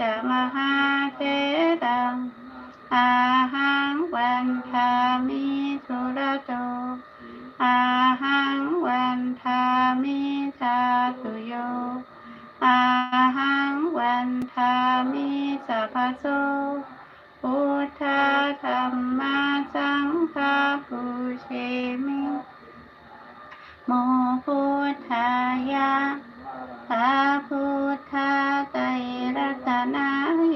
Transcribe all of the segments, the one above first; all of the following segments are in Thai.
จะมหาเทรังอาหังวันทามิสุรโตอาหังวันทามิสาตุโยอาหังวันทามิสัพพโสพุทธธรรมสังฆาปุเชมิโมพุทธายะ พระพุทธไตรรัตนา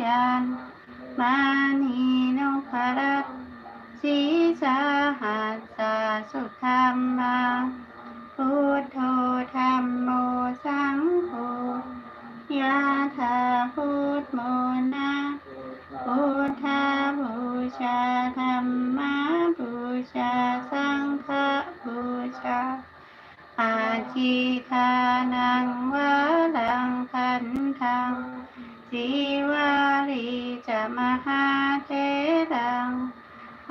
ยานมานีโนภรัตสีสาหัสสะสุธรรมาพุทโธธรรมโมสังโฆยะถาพุทโมนะพุทธบูชาธรรมบูชาสังฆบูชา ชีทานังวะลังคันทังสีวารีจะมหาเทรัง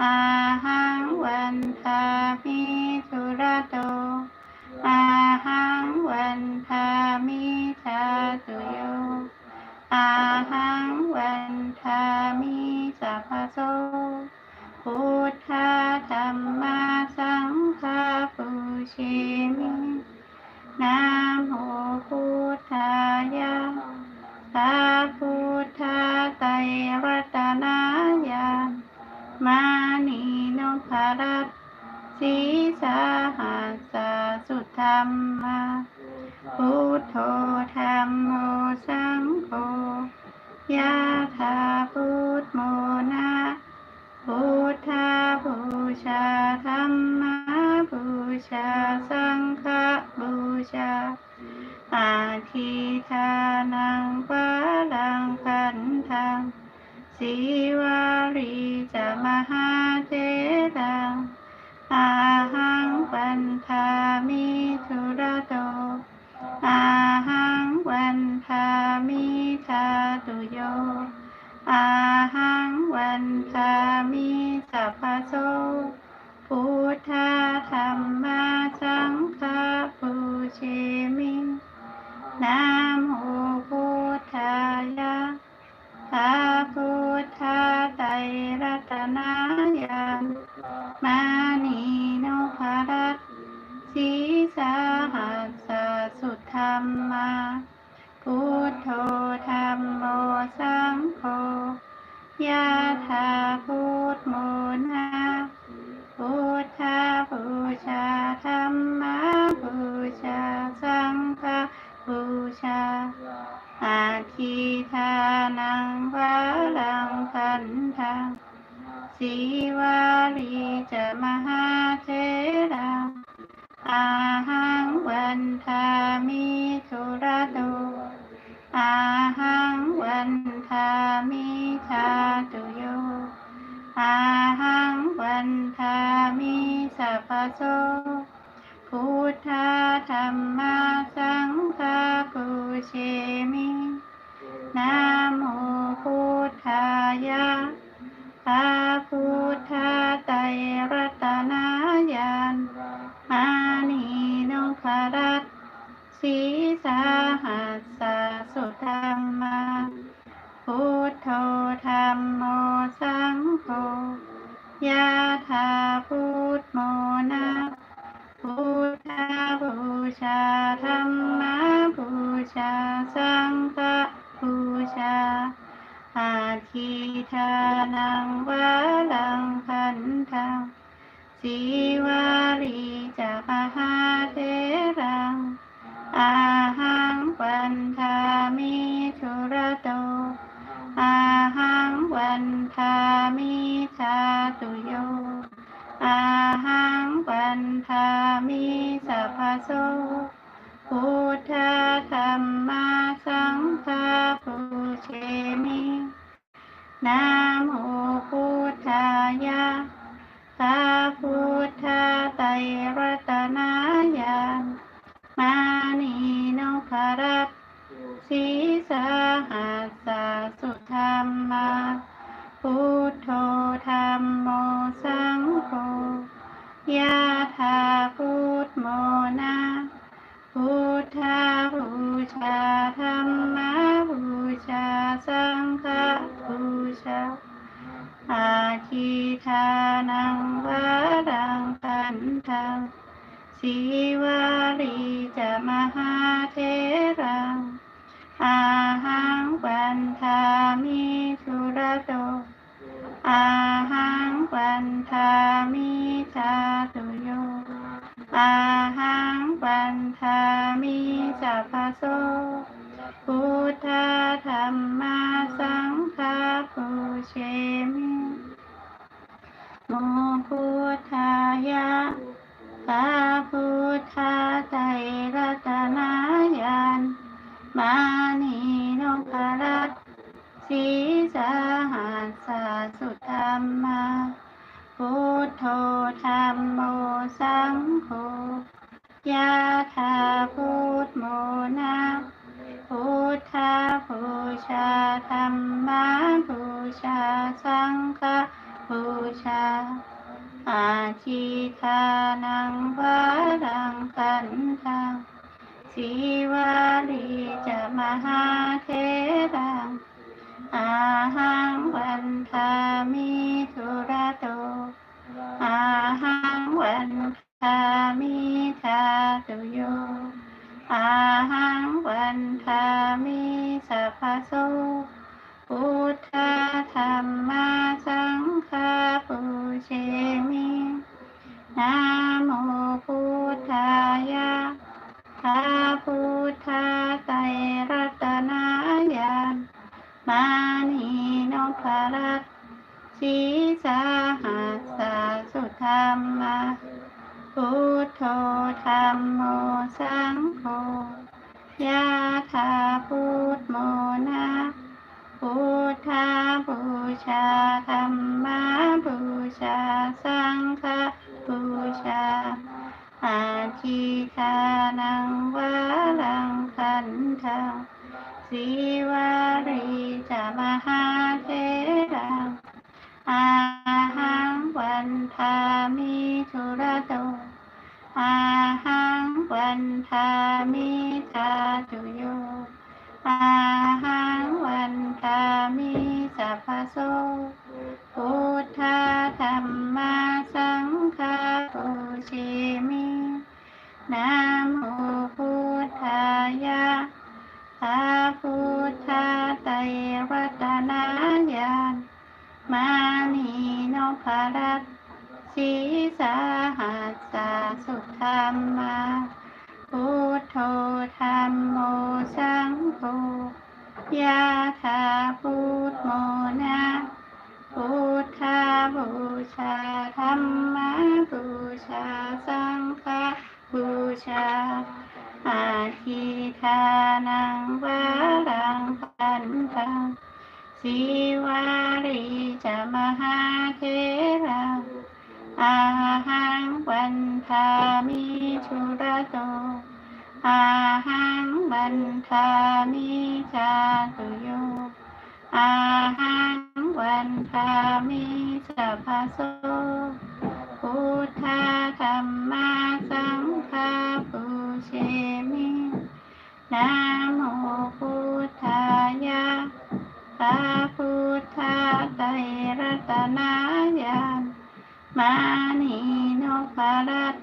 อาหังวันทามิสุรโต อาหังวันทามิชาตุโย อาหังวันทามิสัพพโสพุทธธรรมสังฆปุเชมิ นะโมพุทธายะพระพุทธไตรรัตนายามานีโนภรัตสีสาหัสสุธรรมาพุทโธธรรมโมสังโฆยะถาพุทโมนะพุทธบูชาธรรมบูชาสังฆบูชา อาทิทานังวะลังคันทังสีวารีจะมหาเทรังอาหังวันทามิทุระโตอาหังวันทามิชาตุโยอาหังวันทามิสัพพโสพุทธธรรมสังฆปุเชมิ นะโมพุทธายะพระพุทธไตรรัตนายานมานีโนภรัตสีสาหัสสะสุธรรมา พุทโธธรรมโมสังโฆยะถาพุทโมนะพุทธบูชาธรรมบู อาทิทานังวะลังคันทังสีวารีจะมหาเทรังอาหังวันทามิทุระโตอาหังวันทามิชาตุโยอาหังวันทามิสัพพโสพุทธธรรมสังฆปุเชม นะโมพุทธายะพระพุทธไตรรัตนายานมานีโนภรัตสีสาหัสสะสุธรรมาพุทโธธรรมโมสังโฆยะถาพุทโมนะพุทธบูชาธรรมบูชาสังฆบู ชา อาทิทานังวะลังคันทังสีวารีจะมหาเทรัง อาหังวันทามิทุระโต อาหังวันทามิชาตุโย อาหังวันทามิสัพพโสพุทธธรรมสั นทังสีวารีจะมหาเทรัง อาหังวันทามิสุรโต อาหังวันทามิชาตุโย อาหังวันทามิสัพพโสพุทธธรรมาสังฆปุเชมิ โมพุทธายะพระพุทธไตรรัตนายานมานีนพรัตสีสหัสสะสุธรรมาพุทโธธรรมโมสังโฆยะถาพุทโมนาพุทธาบูชาธรรมาบูชาสังฆ บูชา อาทิทานังวารังกันทังสีวารีจะมหาเทรัง อาหังวันทามิทุระโต อาหังวันทามิทาตุโย อาหังวันทามิสัพพโส พุทธธรรมาสังฆาปุเชมินะโมพุทธายะพระพุทธไตรรัตนายานมานีนพรัตน์สีสาหัสสะสุธรรมาพุทโธธรรมโมสังโฆยะถาพุทโมนะ พุทธาบูชาธรรมาบูชาสังฆบูชาอาทิทานังวาลังคันทังสีวารีจะมหาเทรังอาหังวันทามิทุระโตอาหังวันทามิทาตุโย อาหังวันทามิสัพพโสพุทธธรรมาสังฆาปุเชมินะโมพุทธายะพระพุทธไตรรัตนายานมานีนพรัตสีสาหัสสะสุธรรมา พุทโธธรรมโมสังโฆยะถาพุทโมนะพุทธาบูชาธรรมาบูชาสังฆบูชาอาทิทานังวารังคันทังสีวารีจะมหาเทรังอาหังวันทามิชุระโต อาหังวันทามิจาตุโยอาหังวันทามิสัพพโสพุทธธรรมาสังฆาปุเชมินะโมพุทธายะพระพุทธไตรรัตนายานมานีโนภรัต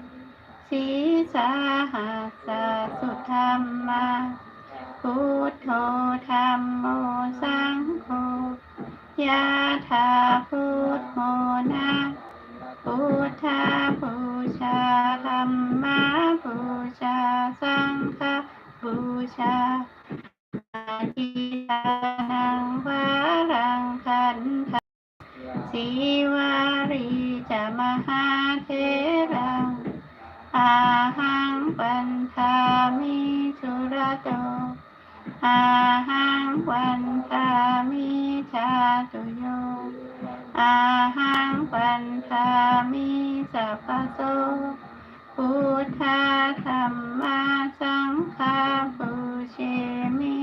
สีสาหัสสะสุธรรมาพุทโธธรรมโมสังโฆยะถาพุทโมนะพุทธาบูชาธรรมาบูชาสังฆบูชาอาทิตานังวารังคันทังสีวารีจะมหาเทรัง อาหังปันทามิสุระโตอาหังวันทามิชาตุโยอาหังปันทามิสัพพโสพุทธธรรมาสังฆาปุเชมิ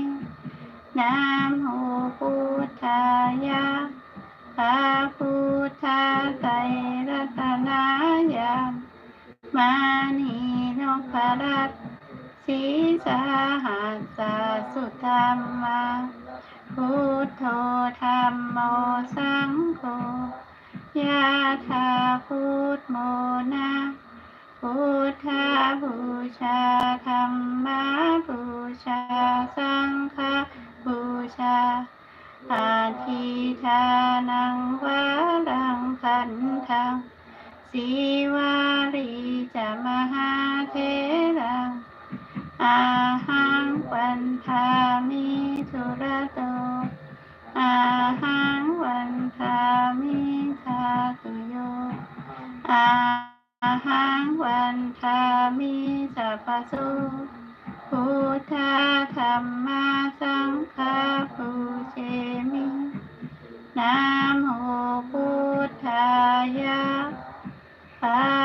นะโมพุทธายะพระพุทธไตรรัตนายา มานีนพรัตสีสาหัสสะสุธรรมาพุทโธธรรมโมสังโฆยะถาพุทโมนะพุทธาบูชาธรรมะบูชาสังฆบูชาอาทิทานังวารังคันทัง สีวารีจะมหาเทรังอาหังวันทามิสุรโตอาหังวันทามิทาตุโยอาหังวันทามิสัพพะโสพุทธาธรรมาสังฆาปูเชมินะโมพุทธายะ พ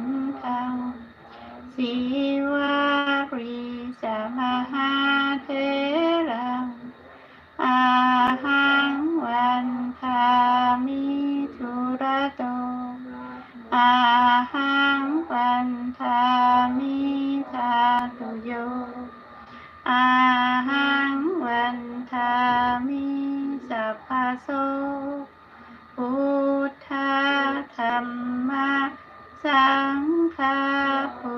นทังสีวารีจะมหาเทรังอาหังวันทามิทุระโตอาหังวันทามิทาตุโยอาหังวันทามิสัพพะโสพุทธธรรมะ สังฆาปู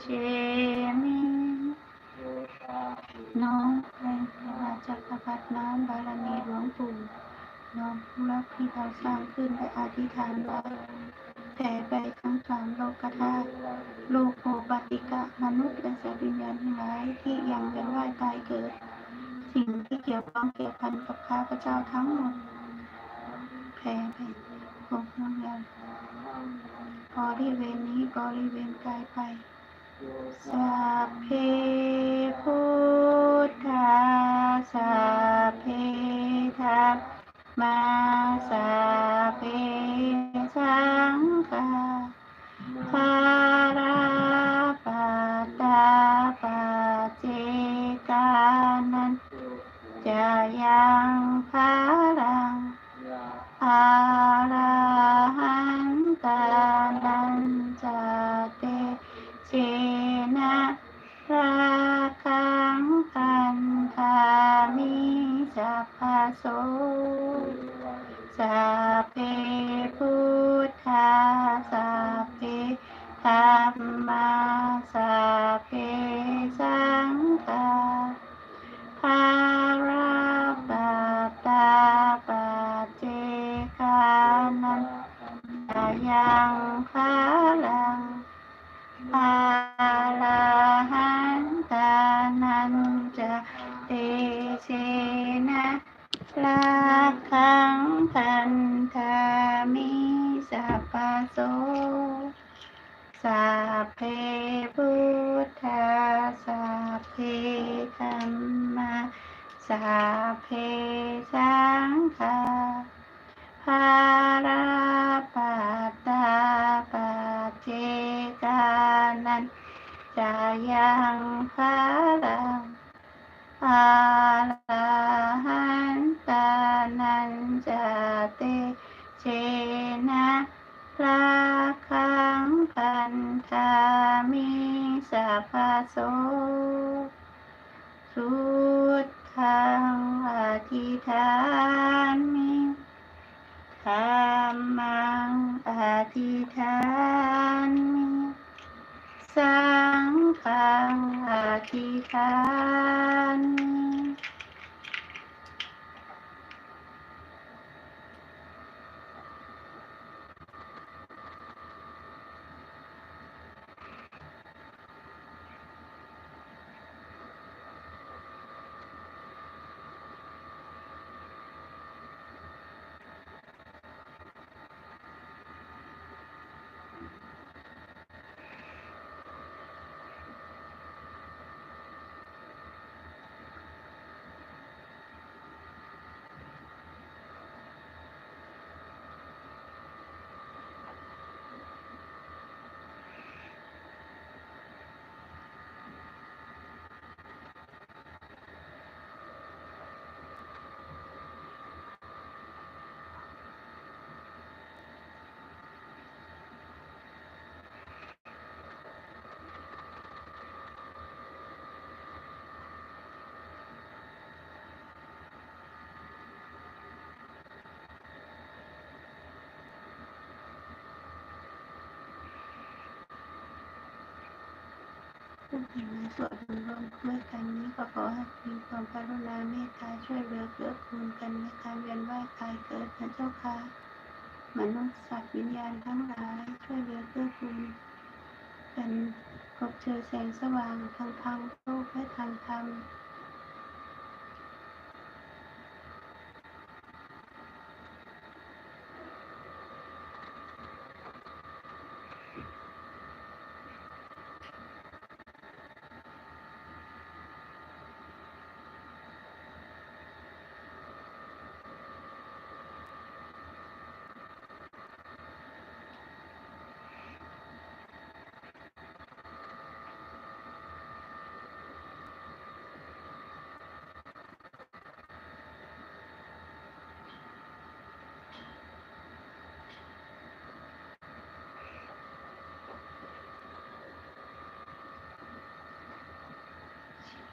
เชมิน้อมแผ่พระจักรพรรดิน้อมบารมีหลวงปู่น้อมผู้รักที่เราสร้างขึ้นและอธิษฐานไว้แผ่ไปทั้งสามโลกธาตุโลกโภปติกะมนุษย์และสัตว์วิญญาณทั้งหลายที่ยังเวียนว่ายตายเกิด สิ่งที่เกี่ยวข้องเกี่ยวพันกับข้าพเจ้าทั้งหมดแผ่ไปพวกน้องยัน ริเวณนี้บริเวณกายไปสัพเพพุทธาสัพเพธรรมาสัพเพสังฆาภารา จะยัง ยังภาลังอาลาหันตานันจะเตเชนะลาคังพันธามิสัพโสสุดทังอธิษฐานมิธรรมังอธิษฐานมิ สังฆังอธิษฐาน ผู้ที่มาสวดมนต์รวมด้วยกันนี้ก็ขอให้มีความกรุณาเมตตาช่วยเหลือเกื้อกูลกันในการเวียนว่ายตายเกิดนะเจ้าค่ะมนุษย์สัตว์วิญญาณทั้งหลายช่วยเหลือเกื้อกูลกันพบเจอแสงสว่างทางทางโลกและทางธรรม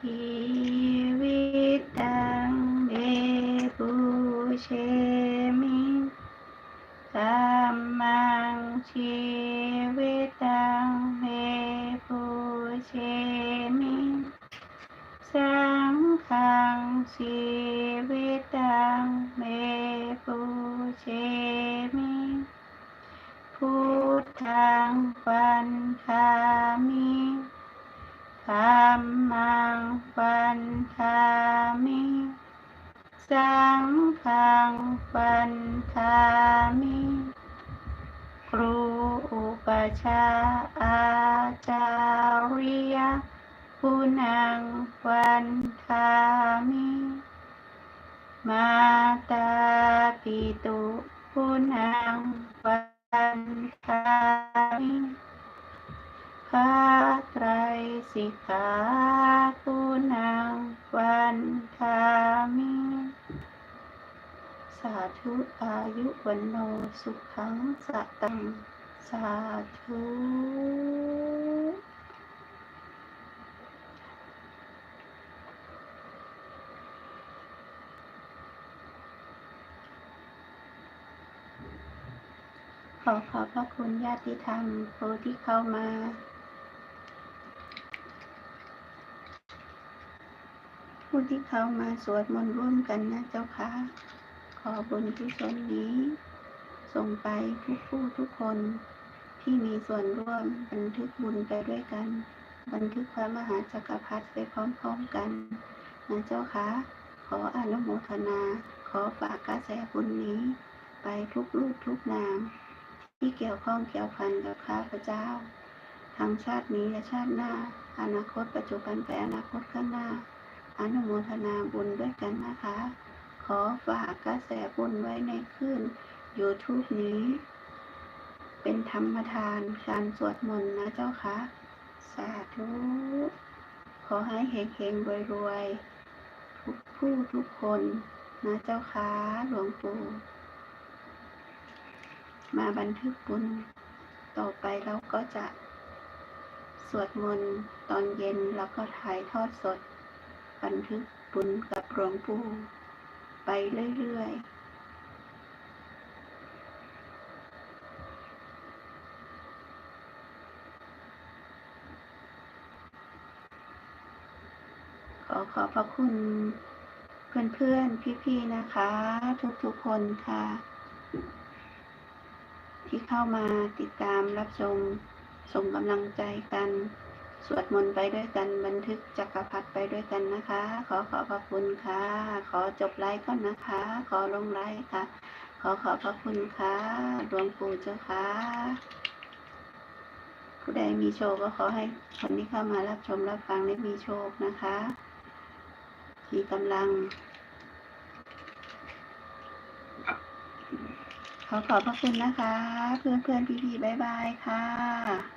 ชีวิตดังเดบูเชมิกัมมังชีวิตดังเดบูเชมิสังฆังชีวิตดังเดบูเชมิพุทธังวันทามิ ธรรมังวันทามิสังฆังวันทามิครูอุปชาอาจาริยผู้นังวันทามิมาตาปิตุผู้นังวันทามิ พระไตรสิกขาผู้นางวันทามิสาธุอายุวันโนสุขังสะตังสาธุขอขอบพระคุณญาติธรรมผู้ที่เข้ามา ผู้ที่เข้ามาสวดมนต์ร่วมกันนะเจ้าค่ะขอบุญที่ส่วนนี้ ส่งไปทุกผู้ทุกคนที่มีส่วนร่วมบันทึกบุญไปด้วยกัน บันทึกพระมหาจักรพรรดิไปพร้อมๆกันนะเจ้าค่ะขออนุโมทนา ขอฝากกระแสบุญนี้ ไปทุกรูปทุกนาม ที่เกี่ยวข้องเกี่ยวพันกับข้าพเจ้า ทั้งชาตินี้และชาติหน้า อนาคตปัจจุบันและอนาคตข้างหน้า อนุโมทนาบุญด้วยกันนะคะ ขอฝากกระแสบุญไว้ในคลื่น YouTube นี้ เป็นธรรมทานการสวดมนต์นะเจ้าค่ะสาธุขอให้เฮงเฮงรวยๆทุกผู้ทุกคนนะเจ้าคะหลวงปู่มาบันทึกบุญต่อไปเราก็จะ สวดมนต์ตอนเย็นแล้วก็ถ่ายทอดสด บันทึกบุญกับหลวงปู่ไปเรื่อยๆขอขอบพระคุณเพื่อนๆ พี่ๆ นะคะ ทุกๆ คนค่ะ ที่เข้ามาติดตามรับชมส่งกำลังใจกัน สวดมนต์ไปด้วยกันบันทึกจักรพรรดิไปด้วยกันนะคะ ขอขอบพระคุณค่ะ ขอจบไลฟ์ก่อนนะคะ ขอลงไลฟ์ค่ะ ขอขอบพระคุณค่ะหลวงปู่เจ้าค่ะผู้ใดมีโชคก็ขอให้คนที่เข้ามารับชมรับฟังได้มีโชคนะคะมีกำลัง ขอขอบพระคุณนะคะ เพื่อนเพื่อนๆพี่ๆบายบายค่ะ